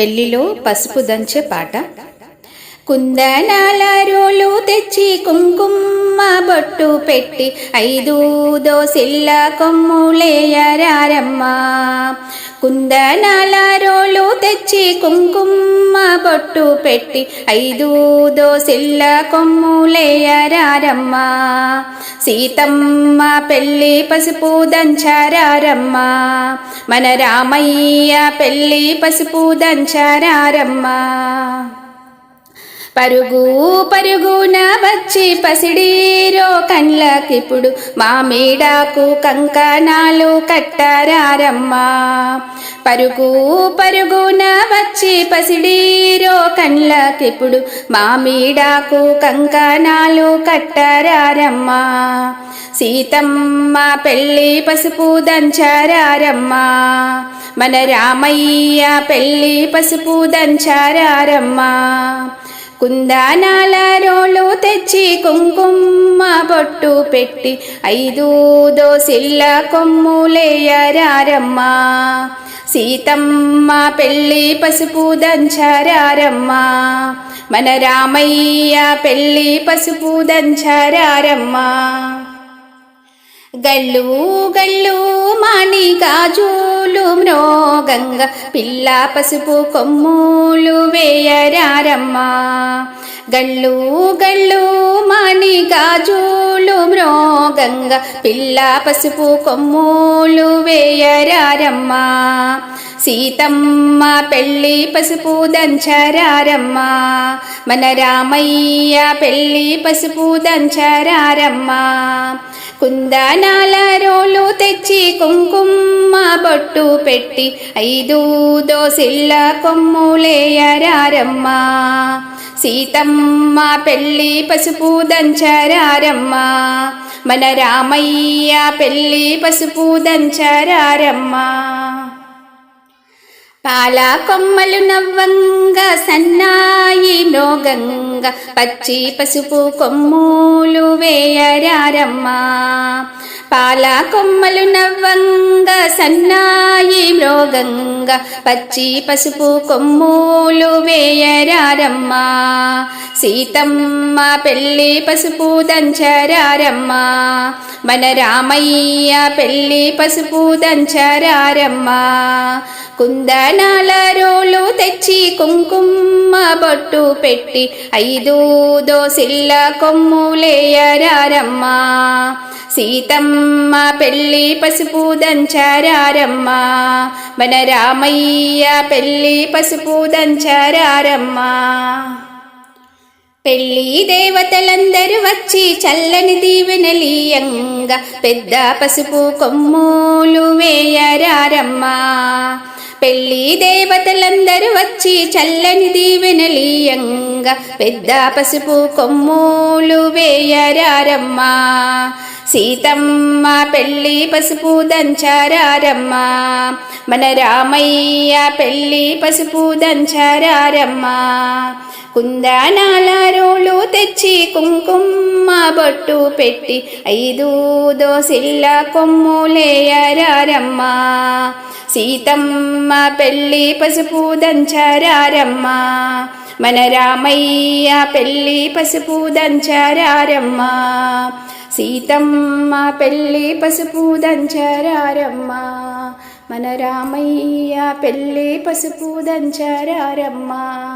పెళ్ళిలో పసుపు దంచే పాట. కుందనాల రోలు తెచ్చి కుంకుమ బొట్టు పెట్టి ఐదు దోసిల్ల కొమ్ములేయరారమ్మ. కుందనాల రోలు తెచ్చి కుంకుమ బొట్టు పెట్టి ఐదు దోసిల్ల కొమ్ములేయరారమ్మ. సీతమ్మ పెళ్ళి పసుపు దంచారారమ్మ. మన రామయ్య పెళ్ళి పసుపు దంచారారమ్మ. పరుగు పరుగున వచ్చి పసిడీరో కండ్లకిప్పుడు మామిడాకు కంకణాలు కట్టారమ్మా పరుగు పరుగున వచ్చి పసిడీరో కండ్లకిప్పుడు మామిడాకు కంకణాలు కట్టారారమ్మా. సీతమ్మ పెళ్ళి పసుపు దంచారమ్మా మన రామయ్య పెళ్ళి పసుపు దంచారమ్మా కుందానాల రోలు తెచ్చి కుంకుమ బొట్టు పెట్టి ఐదు దోసిల్ల కొమ్ములేయరారమ్మా. సీతమ్మ పెళ్ళి పసుపు దంచరారమ్మా. మన రామయ్య పెళ్ళి పసుపు దంచరారమ్మా. గల్లు గల్లు మాణి గాజులు మ్రోగంగ పిల్ల పసుపు కొమ్ములు వేయరారమ్మా. గల్లు గల్లు మాణి గాజులు మ్రోగంగ పిల్ల పసుపు కొమ్ములు వేయరారమ్మా. సీతమ్మ పెళ్ళి పసుపు దంచరారమ్మ. మన రామయ్య పెళ్ళి పసుపు దంచరారమ్మ. కుందనాల రోలు తెచ్చి కుంకుమ బొట్టు పెట్టి ఐదు దోసిల్ల కొమ్ములేయరారమ్మా సీతమ్మ పెళ్ళి పసుపు దంచరారమ్మా. మన రామయ్య పెళ్ళి పసుపు దంచరారమ్మా. పాలా కొమ్మలు నవ్వంగా సన్నాయి నోగంగా పచ్చి పసుపు కొమ్ములు వేయరారమ్మా. పాలా కొమ్మలు నవ్వంగా సన్నాయి మృగంగా పచ్చి పసుపు కొమ్ములు వేయరారమ్మా. సీతమ్మ పెళ్ళి పసుపు దంచరారమ్మా. మన రామయ్య పెళ్ళి పసుపు దంచరారమ్మా. కుందనాల రోలు తెచ్చి కుంకుమ బొట్టు పెట్టి ఐదు దోసిల్ల కొమ్ములేయరారమ్మా సీతమ్మ పెళ్ళి పసుపు దంచారమ్మా మన రామయ్య పెళ్ళి పసుపు దంచారమ్మా పెళ్ళి దేవతలందరూ వచ్చి చల్లని దీవెనలీయంగా పెద్ద పసుపు కొమ్ములు వేయరారమ్మా. పెళ్ళి దేవతలందరూ వచ్చి చల్లని దీవెనలీయంగా పెద్ద పసుపు కొమ్ములు వేయరారమ్మా. సీతమ్మ పెళ్ళి పసుపు దంచారారమ్మా. మన రామయ్య పెళ్ళి పసుపు దంచారారమ్మా. కుందనాల రోలు తెచ్చి కుంకుమ బొట్టు పెట్టి ఐదు దోసిల్ల కొమ్ములేయరారమ్మా. సీతమ్మ పెళ్ళి పసుపు దంచరారమ్మా. మన రామయ్య పెళ్ళి పసుపు దంచరారమ్మా. సీతమ్మ పెళ్ళి పసుపు దంచరారమ్మా. మన రామయ్య పెళ్ళి పసుపు దంచరారమ్మా.